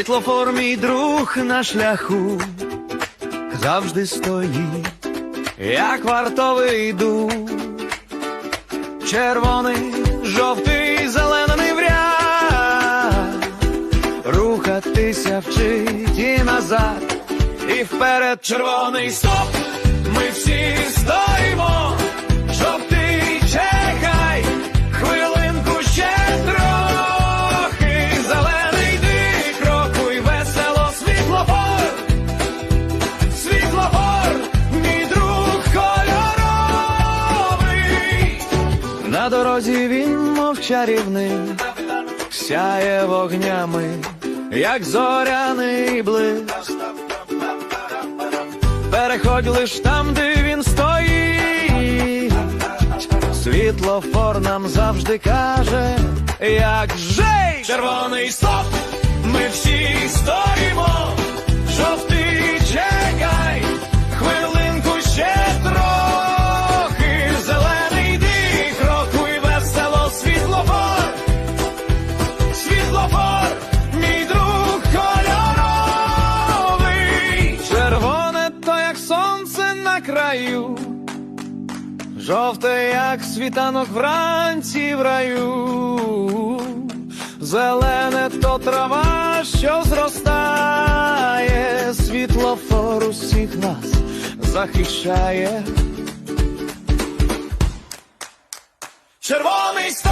Світлофор, мій друг на шляху, завжди стоїть, як вартовий дух. Червоний, жовтий, зелений в Рухатися вчить і назад, і вперед червоний стоп. Ми всі дорозі він мов чарівний, сяє вогнями, як зоряний блиск. Переходь лиш там, де він стоїть. Світлофор нам завжди каже, як жей! Червоний стоп, ми всі стоїмо, краю. Жовте, як світанок вранці в раю, зелене то трава, що зростає, світлофор усіх нас захищає. Червоний стоїмо,